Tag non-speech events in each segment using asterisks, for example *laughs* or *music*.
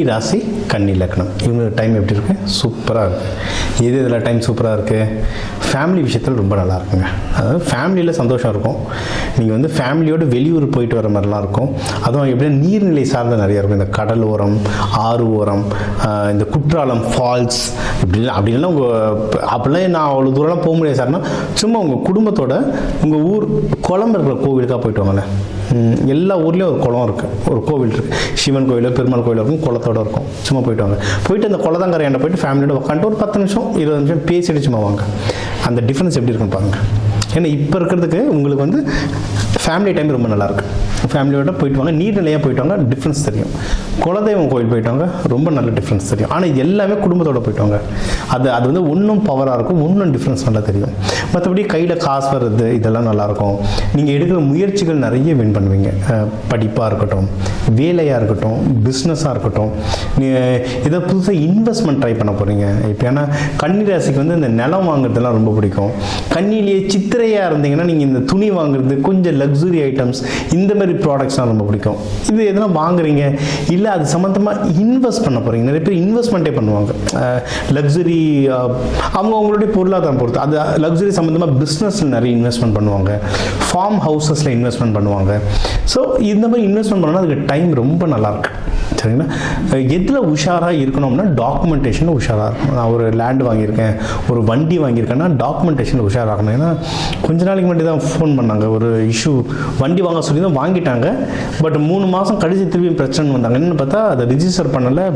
கன்னி ராசி கன்னி லக்னம் இவங்களுக்கு டைம் எப்படி இருக்கு? சூப்பராக இருக்குது எது இதில் டைம் சூப்பராக இருக்குது ஃபேமிலி விஷயத்தில் ரொம்ப நல்லா இருக்குங்க. அதாவது ஃபேமிலியில் சந்தோஷம் இருக்கும். நீங்கள் வந்து ஃபேமிலியோடு வெளியூர் போயிட்டு வர மாதிரிலாம் இருக்கும். அதுவும் எப்படின்னா நீர்நிலை சார்ந்த நிறையா இருக்கும். இந்த கடல் ஓரம் ஆறு ஓரம் இந்த குற்றாலம் ஃபால்ஸ் இப்படி அப்படின்னா உங்கள் அப்படிலாம் நான் அவ்வளோ தூரம்லாம் போக முடியாது சார்னா சும்மா உங்கள் குடும்பத்தோட உங்கள் ஊர் குளம் இருக்கிற கோவிலுக்காக போயிட்டு வாங்களேன் எல்லா ஊர்லேயும் ஒரு குளம் இருக்குது ஒரு கோவில் இருக்குது சிவன் கோயிலோ பெருமாள் கோயிலோ இருக்கும் குளத்தோட இருக்கும். சும்மா போயிட்டு வாங்க. போயிட்டு அந்த குளத்தங்கரையாண்ட போயிட்டு ஃபேமிலியோட உட்காந்துட்டு ஒரு பத்து நிமிஷம் இருபது நிமிஷம் பேசிட்டு சும்மா வாங்க. அந்த டிஃப்ரென்ஸ் எப்படி இருக்குன்னு பாருங்க. ஏன்னா இப்போ இருக்கிறதுக்கு உங்களுக்கு வந்து ஃபேமிலி டைம் ரொம்ப நல்லாயிருக்கு ஃபேமிலியோட போயிட்டு வாங்க. நீர்நிலையாக போயிட்டு வாங்க. டிஃப்ரென்ஸ் தெரியும். குலதெய்வம் கோயில் போயிட்டவங்க ரொம்ப நல்ல டிஃப்ரென்ஸ் தெரியும். ஆனால் இது எல்லாமே குடும்பத்தோடு போயிட்டவங்க அது அது வந்து ஒன்றும் பவராக இருக்கும். ஒன்றும் டிஃப்ரென்ஸ் நல்லா தெரியும். மற்றபடி கையில் காசு வர்றது இதெல்லாம் நல்லாயிருக்கும் நீங்கள் எடுக்கிற முயற்சிகள் நிறைய வின் பண்ணுவீங்க. படிப்பாக இருக்கட்டும் வேலையாக இருக்கட்டும் பிஸ்னஸாக இருக்கட்டும். நீங்கள் இதை புதுசாக இன்வெஸ்ட்மெண்ட் ட்ரை பண்ண போகிறீங்க இப்போ ஏன்னா கன்னி ராசிக்கு வந்து இந்த நிலம் வாங்குறதுலாம் ரொம்ப பிடிக்கும். கண்ணிலேயே சித்திரையாக இருந்தீங்கன்னா நீங்கள் இந்த துணி வாங்குறது கொஞ்சம் லக்ஸுரி ஐட்டம்ஸ் இந்த மாதிரி ப்ராடக்ட்ஸ்லாம் ரொம்ப பிடிக்கும். இது எதனா வாங்குறீங்க? இல்லை அது சம்மந்தமாக இன்வெஸ்ட் பண்ண போகிறீங்க நிறைய பேர் இன்வெஸ்ட்மெண்ட்டே பண்ணுவாங்க. லக்ஸுரி அவங்க அவங்களுடைய பொருளாதாரம் பொறுத்து. அது லக்ஸுரி சம்மந்தமாக பிஸ்னஸில் நிறைய இன்வெஸ்ட்மெண்ட் பண்ணுவாங்க. ஃபார்ம் ஹவுசஸில் இன்வெஸ்ட்மெண்ட் பண்ணுவாங்க. ஸோ இந்த மாதிரி இன்வெஸ்ட்மெண்ட் பண்ணால் அதுக்கு டைம் ரொம்ப நல்லாயிருக்கு சரிங்களா? எதில் உஷாராக இருக்கணும்னா டாக்குமெண்டேஷனில் உஷாராக இருக்கணும். நான் ஒரு லேண்ட் வாங்கியிருக்கேன் ஒரு வண்டி வாங்கியிருக்கேன்னா டாக்குமெண்டேஷனில் உஷாராக இருக்கணும். ஏன்னா கொஞ்ச நாளைக்கு முன்னாடி தான் ஃபோன் பண்ணாங்க. ஒரு இஷ்யூ வண்டி வாங்க சொல்லி தான் வாங்கிட்டாங்க. பட் மூணு மாதம் கழிச்சு திருப்பி பிரச்சனை வந்தாங்க. என்னென்னு பார்த்தா அதை ரிஜிஸ்டர் பண்ணலை.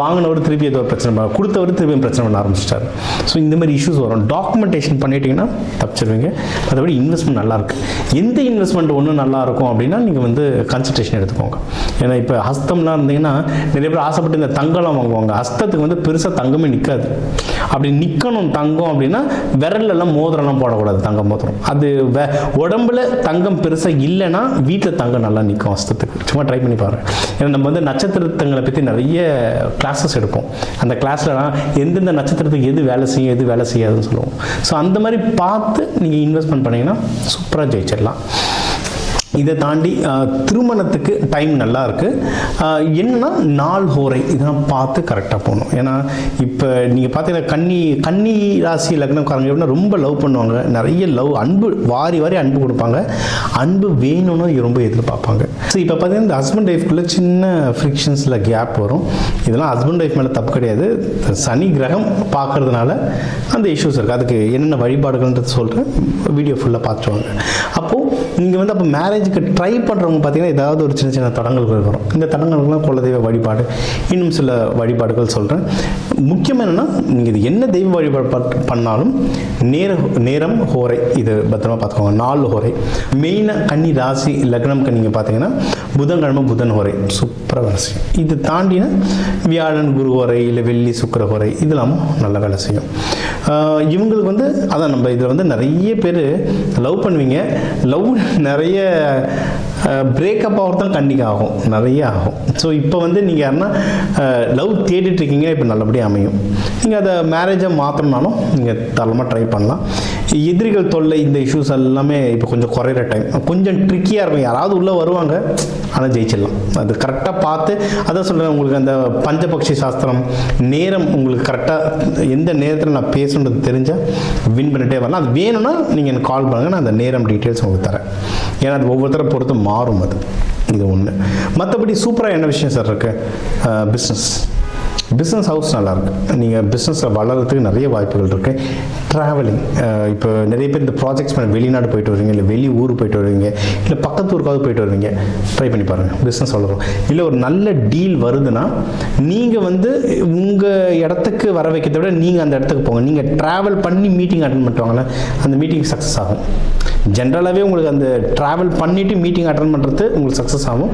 வாங்கினவர் திருப்பி ஏதோ பிரச்சனை பண்ண கொடுத்தவர் திருப்பி பிரச்சனை பண்ண ஆரம்பிச்சிட்டாரு. ஸோ இந்த மாதிரி இஷ்யூஸ் வரும். டாக்குமெண்டேஷன் பண்ணிட்டீங்கன்னா தப்பிச்சிருவீங்க. மற்றபடி இன்வெஸ்ட்மெண்ட் நல்லாயிருக்கு எந்த இன்வெஸ்ட்மெண்ட் ஒன்று நல்லாயிருக்கும் அப்படின்னா நீங்கள் வந்து கன்சல்டேஷன் எடுத்துக்கோங்க. ஏன்னா இப்போ ஹஸ்தம் தங்கம்லாம் இருந்தீங்கன்னா நிறைய பேர் ஆசைப்பட்டு இந்த தங்கம்லாம் வாங்குவாங்க. அஸ்தத்துக்கு வந்து பெருசாக தங்கமே நிற்காது அப்படி நிற்கணும் தங்கம் அப்படின்னா விரல்லெல்லாம் மோதிரம்லாம் போடக்கூடாது தங்கம் மோதிரம். அது வே உடம்புல தங்கம் பெருசாக இல்லைன்னா வீட்டில் தங்கம் நல்லா நிற்கும் அஸ்தத்துக்கு. சும்மா ட்ரை பண்ணி பாருங்க. ஏன்னா நம்ம வந்து நட்சத்திரத்தங்களை பற்றி நிறைய கிளாஸஸ் எடுப்போம். அந்த கிளாஸ்லலாம் எந்தெந்த நட்சத்திரத்துக்கு எது வேலை செய்யும் எது வேலை செய்யாதுன்னு சொல்லுவோம். ஸோ அந்த மாதிரி பார்த்து நீங்கள் இன்வெஸ்ட்மெண்ட் பண்ணீங்கன்னா சூப்பராக ஜெயிச்சிடலாம். இதை தாண்டி திருமணத்துக்கு டைம் நல்லா இருக்குது என்னன்னா நாள் ஹோரை இதெல்லாம் பார்த்து கரெக்டாக போகணும். ஏன்னா இப்போ நீங்கள் பார்த்தீங்கன்னா கன்னி கன்னி ராசி லக்னக்காரங்க எப்படின்னா ரொம்ப லவ் பண்ணுவாங்க. நிறைய லவ் அன்பு வாரி வாரி அன்பு கொடுப்பாங்க. அன்பு வேணும்னு ரொம்ப எதிர்பார்ப்பாங்க. ஸோ இப்போ பார்த்தீங்கன்னா இந்த ஹஸ்பண்ட் ஒய்ஃப்குள்ளே சின்ன ஃப்ரிக்ஷன்ஸில் கேப் வரும். இதெல்லாம் ஹஸ்பண்ட் ஒய்ஃப் மேலே தப்பு கிடையாது. சனி கிரகம் பார்க்கறதுனால அந்த இஷ்யூஸ் இருக்குது அதுக்கு என்னென்ன வழிபாடுகள்ன்றது சொல்கிறேன் வீடியோ ஃபுல்லாக பார்த்துருவாங்க அப்போது நீங்கள் வந்து அப்போ மேரேஜ் மேரேஜுக்கு ட்ரை பண்ணுறவங்க பார்த்தீங்கன்னா ஏதாவது ஒரு சின்ன சின்ன தடங்கல்கள் வரும். இந்த தடங்கல்கள்லாம் குலதெய்வ வழிபாடு. இன்னும் சில வழிபாடுகள் சொல்கிறேன் முக்கியமாக என்னென்னா நீங்கள் இது என்ன தெய்வ வழிபாடு பண்ணாலும் நேர நேரம் ஹோரை இது பத்திரமா பார்த்துக்கோங்க. நாலு ஹோரை. மெயினாக கன்னி ராசி லக்னம்க்கு நீங்கள் பார்த்தீங்கன்னா புதன்கிழமை புதன் ஹோரை. சூப்பராக வேலை செய்யும். இது தாண்டினா வியாழன் குரு ஹோரை இல்லை வெள்ளி சுக்கர ஹோரை இதெல்லாமும் நல்ல வேலை செய்யும். இவங்களுக்கு வந்து அதான் நம்ம இதில் வந்து நிறைய பேர் லவ் பண்ணுவீங்க. லவ் *laughs* நிறைய பிரேக்கப் ஆகிறது தான் கண்டிக்க ஆகும். நிறைய ஆகும். ஸோ இப்போ வந்து நீங்கள் யாருன்னா லவ் தேடிட்டு இப்போ நல்லபடியாக அமையும். நீங்கள் அதை மேரேஜை மாற்றணும்னாலும் நீங்கள் தாராளமாக ட்ரை பண்ணலாம். எதிரிகள் தொல்லை இந்த இஷ்யூஸ் எல்லாமே இப்போ கொஞ்சம் குறையிற டைம் கொஞ்சம் ட்ரிக்கியாக இருக்கும். யாராவது உள்ளே வருவாங்க ஆனால் ஜெயிச்சிடலாம். அது கரெக்டாக பார்த்து அதான் சொல்கிறேன் உங்களுக்கு அந்த பஞ்சபக்ஷி சாஸ்திரம் நேரம் உங்களுக்கு கரெக்டாக எந்த நேரத்தில் நான் பேசணுன்றது தெரிஞ்சால் வின் பண்ணிட்டே வரலாம். அது வேணும்னா நீங்கள் எனக்கு கால் பண்ணுங்கள் நான் அந்த நேரம் டீட்டெயில்ஸ் உங்களுக்கு தரேன். ஏன்னா அது ஒவ்வொருத்தரை பொறுத்து மாறும் அது. இது ஒன்று மற்றபடி சூப்பராக என்ன விஷயம் சார் இருக்குது பிஸ்னஸ் பிஸ்னஸ் ஹவுஸ் நல்லாயிருக்கு நீங்கள் பிஸ்னஸில் வளர்கிறதுக்கு நிறைய வாய்ப்புகள் இருக்குது ட்ராவலிங் uh, இப்போ நிறைய பேர் இந்த ப்ராஜெக்ட்ஸ் பண்ண வெளிநாடு போயிட்டு வருவீங்க இல்லை வெளி ஊர் போயிட்டு வருவீங்க இல்லை பக்கத்து ஊருக்காவது போயிட்டு வருவீங்க ட்ரை பண்ணி பாருங்கள் பிஸ்னஸ் வளரும். இல்லை ஒரு நல்ல டீல் வருதுன்னா நீங்கள் வந்து உங்கள் இடத்துக்கு வர வைக்கிறத விட நீங்கள் அந்த இடத்துக்கு போங்க. நீங்கள் ட்ராவல் பண்ணி மீட்டிங் அட்டன் பண்ணுவாங்களே அந்த மீட்டிங் சக்ஸஸ் ஆகும். ஜென்ரலாகவே உங்களுக்கு அந்த ட்ராவல் பண்ணிவிட்டு மீட்டிங் அட்டன் பண்ணுறது உங்களுக்கு சக்ஸஸ் ஆகும்.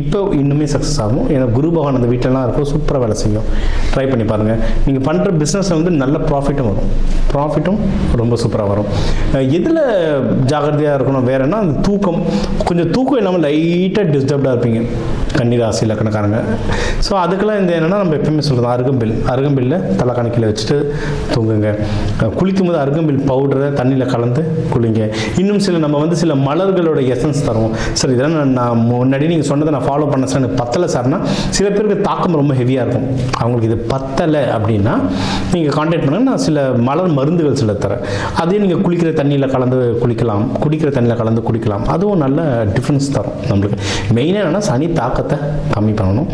இப்போ இன்னுமே சக்ஸஸ் ஆகும். ஏன்னா குரு பகவான் அந்த வீட்டிலலாம் இருக்கும் சூப்பராக வேலை செய்யும். ட்ரை பண்ணி பாருங்கள் நீங்கள் பண்ணுற பிஸ்னஸில் வந்து நல்ல ப்ராஃபிட்டும் வரும். ப்ராஃபிட் ப்ராஃபிட்டும் ரொம்ப சூப்பராக வரும். எதில் ஜாகிரதையாக இருக்கணும்? வேறன்னா அந்த தூக்கம். கொஞ்சம் தூக்கம் இல்லாமல் லைட்டாக டிஸ்டர்ப்டாக இருப்பீங்க. கன்னிராசி இலக்கணக்காரங்க ஸோ அதுக்கெல்லாம் இந்த என்னென்னா நம்ம எப்பயுமே சொல்கிறது அருகம்பில் அருகம்பில்ல தலை கணக்கில் வச்சுட்டு தூங்குங்க. குளிக்கும் போது அருகம்பில் பவுடரை தண்ணியில் கலந்து குளிங்க. இன்னும் சில நம்ம வந்து சில மலர்களோட எசன்ஸ் தருவோம். சார் இதெல்லாம் நான் நான் முன்னாடி நீங்கள் சொன்னதை நான் ஃபாலோ பண்ண சார் எனக்கு பத்தலை சார்னா சில பேருக்கு தாக்கம் ரொம்ப ஹெவியாக இருக்கும். அவங்களுக்கு இது பத்தலை அப்படின்னா நீங்கள் காண்டாக்ட் பண்ணுங்க. நான் சில மலர் மருந்துகள் சில தரேன். அதையும் நீங்கள் குளிக்கிற தண்ணியில் கலந்து குளிக்கலாம். குடிக்கிற தண்ணியில் கலந்து குடிக்கலாம். அதுவும் நல்ல டிஃப்ரென்ஸ் தரும் நம்மளுக்கு. மெயினாக என்னென்னா சனி தாக்கத்தை கம்மி பண்ணணும்.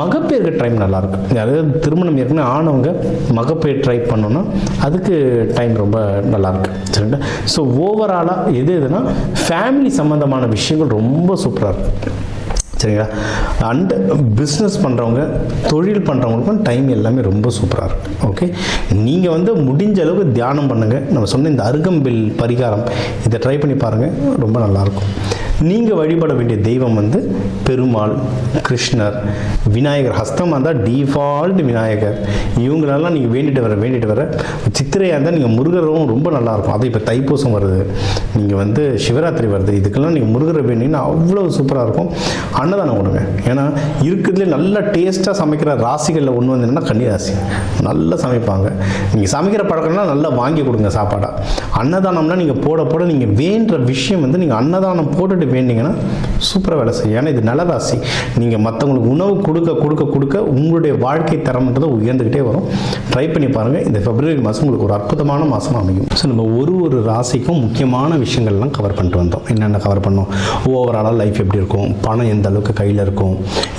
மகப்பேறு டைம் நல்லாயிருக்கும் அதாவது திருமணம் ஏற்கனவே ஆனவங்க மகப்பேர் ட்ரை பண்ணோன்னா அதுக்கு டைம் ரொம்ப நல்லாயிருக்கு சரிங்களா? ஸோ ஓவராலாக எது எதுனா ஃபேமிலி சம்மந்தமான விஷயங்கள் ரொம்ப சூப்பராக இருக்கும் சரிங்களா? அண்ட் பிஸ்னஸ் பண்ணுறவங்க தொழில் பண்ணுறவங்களுக்கும் டைம் எல்லாமே ரொம்ப சூப்பராக இருக்கும் ஓகே நீங்கள் வந்து முடிஞ்ச அளவுக்கு தியானம் பண்ணுங்கள் நம்ம சொன்ன இந்த அருகம்பில் பரிகாரம் இதை ட்ரை பண்ணி பாருங்கள் ரொம்ப நல்லாயிருக்கும் நீங்கள் வழிபட வேண்டிய தெய்வம் வந்து பெருமாள் கிருஷ்ணர் விநாயகர். ஹஸ்தமாக இருந்தால் டிஃபால்ட் விநாயகர். இவங்களெல்லாம் நீங்கள் வேண்டிட்டு வர வேண்டிட்டு வர சித்திரையாக இருந்தால் நீங்கள் முருகரும் ரொம்ப நல்லாயிருக்கும் அது இப்போ தைப்பூசம் வருது. நீங்கள் வந்து சிவராத்திரி வருது. இதுக்கெல்லாம் நீங்கள் முருகரை வேண்டிங்கன்னா அவ்வளோ சூப்பராக இருக்கும் அன்னதானம் கொடுங்க. ஏன்னா இருக்கிறதுலே நல்ல டேஸ்ட்டாக சமைக்கிற ராசிகளில் ஒன்று வந்து என்னென்னா கன்னிராசி. நல்லா சமைப்பாங்க. நீங்கள் சமைக்கிற பழக்கம்னா நல்லா வாங்கி கொடுங்க சாப்பாடாக அன்னதானம்னா நீங்கள் போட போட நீங்கள் வேண்டுற விஷயம் வந்து நீங்கள் அன்னதானம் போட்டுட்டு வேண்டிங்கன்னா சூப்பராக வேலை செய்யும். ஏன்னா இது நல்ல ராசி நீங்கள் மற்றவங்களுக்கு உணவு கொடுக்க கொடுக்க கொடுக்க உங்களுடைய வாழ்க்கை தரம்ன்றது உயர்ந்துக்கிட்டே வரும். ட்ரை பண்ணி பாருங்கள் இந்த பிப்ரவரி மாதம் உங்களுக்கு ஒரு அற்புதமான மாதம் அமையும். ஸோ நம்ம ஒரு ஒரு ராசிக்கும் முக்கியமான விஷயங்கள்லாம் கவர் பண்ணிட்டு வந்தோம். என்னென்ன கவர் பண்ணோம்? ஓவராலாக லைஃப் எப்படி இருக்கும்? பணம் எந்த அளவுக்கு கையில் இருக்கும்?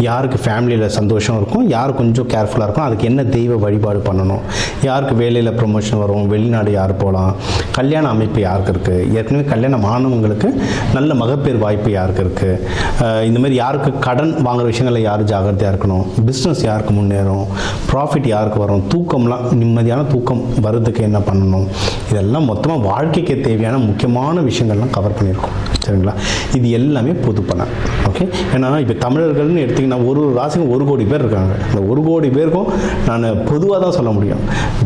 யாருக்கு ஃபேமிலியில் சந்தோஷம் இருக்கும்? யார் கொஞ்சம் கேர்ஃபுல்லாக இருக்கும் அதுக்கு என்ன தெய்வ வழிபாடு பண்ணணும்? யாருக்கு வேலையில் ப்ரொமோஷன் வரும்? வெளிநாடு யார் போகலாம்? கல்யாண அமைப்பு யாருக்கு இருக்குது ஏற்கனவே கல்யாணம் ஆனவங்களுக்கு நல்ல மகப்பேறு வாய்ப்பு யாருக்கு இருக்குது இந்த மாதிரி யாருக்கு கடன் வாங்குற விஷயங்களில் யார் ஜாகிரதையாக இருக்கணும்? பிஸ்னஸ் யாருக்கு முன்னேறும்? ப்ராஃபிட் யாருக்கு வரும்? தூக்கம்லாம் நிம்மதியான தூக்கம் வர்றதுக்கு என்ன பண்ணணும்? இதெல்லாம் மொத்தமாக வாழ்க்கைக்கு தேவையான முக்கியமான விஷயங்கள்லாம் கவர் பண்ணியிருக்கோம். சரிங்களா? இது எல்லாமே பொது பணம் ஓகே ஏன்னா இப்போ தமிழர்கள்னு எடுத்திங்கன்னா ஒரு ஒரு ராசிக்கும் ஒரு கோடி பேர் இருக்காங்க. இந்த ஒரு கோடி பேருக்கும் நான் பொதுவாக தான் சொல்ல முடியும்.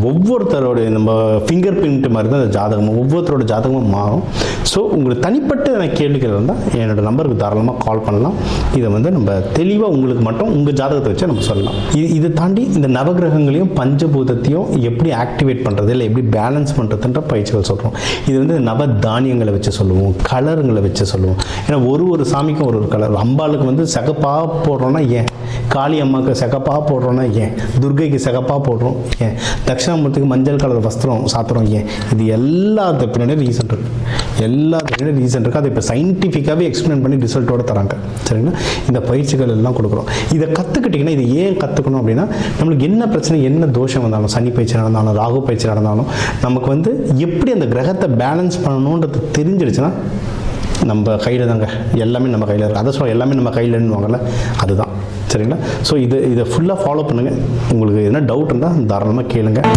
ஒவ்வொருத்தரோட நம்ம ஃபிங்கர் பிரிண்ட் மாதிரி தான் இந்த ஜாதகம் ஒவ்வொருத்தரோட ஜாதகமும் மாறும். ஸோ உங்களுக்கு தனிப்பட்ட எனக்கு கேள்விகள் இருந்தால் என்னோடய நம்பருக்கு தாராளமாக கால் பண்ணலாம். இதை வந்து நம்ம தெளிவாக உங்களுக்கு மட்டும் உங்கள் ஜாதகத்தை வச்சு நம்ம சொல்லலாம். இது இதை தாண்டி இந்த நவகிரகங்களையும் பஞ்சபூதத்தையும் எப்படி ஆக்டிவேட் பண்ணுறது இல்லை எப்படி பேலன்ஸ் பண்ணுறதுன்ற பயிற்சிகள் சொல்கிறோம் இது வந்து நவ தானியங்களை வச்சு சொல்லுவோம் கலருங்களை வச்சு சொல்லுவோம். ஏன்னா ஒரு ஒரு சாமிக்கும் ஒரு ஒரு கலர் அம்பாளுக்கு வந்து சகப்பாக போடுறோன்னா ஏன்? காளி அம்மாவுக்கு சகப்பாக போடுறோன்னா ஏன்? துர்கைக்கு சகப்பாக போடுறோம் ஏன்? தட்சிணாமூர்த்திக்கு மஞ்சள் கலர் வஸ்திரம் சாத்துறோம் ஏன்? இது எல்லாத்த பின்னாடி ரீசன் இருக்கு. எல்லாத்துக்கு பின்னாடி ரீசன் இருக்குது அதை இப்போ சயின்டிஃபிக்காகவே எக்ஸ்பிளைன் பண்ணி ரிசல்ட்டோட தராங்க. சரிங்களா? இந்த பயிற்சிகள் எல்லாம் கொடுக்குறோம். இதை கற்றுக்கிட்டிங்கன்னா இது ஏன் கற்றுக்கணும் அப்படின்னா நம்மளுக்கு என்ன பிரச்சனை என்ன தோஷம் வந்தாலும் சனி பயிற்சி நடந்தாலும் ராகு பயிற்சி நடந்தாலும் நமக்கு வந்து எப்படி அந்த கிரகத்தை பேலன்ஸ் பண்ணணுன்றது தெரிஞ்சிடுச்சுன்னா நம்ம கையில் தாங்க. எல்லாமே நம்ம கையில் இருக்குது அதை சொல்ல எல்லாமே நம்ம கையில்னுவாங்கள்ல அதுதான். சரிங்களா? ஸோ இது இதை ஃபுல்லாக ஃபாலோ பண்ணுங்கள் உங்களுக்கு எதனா டவுட் இருந்தால் தாராளமாக கேளுங்கள்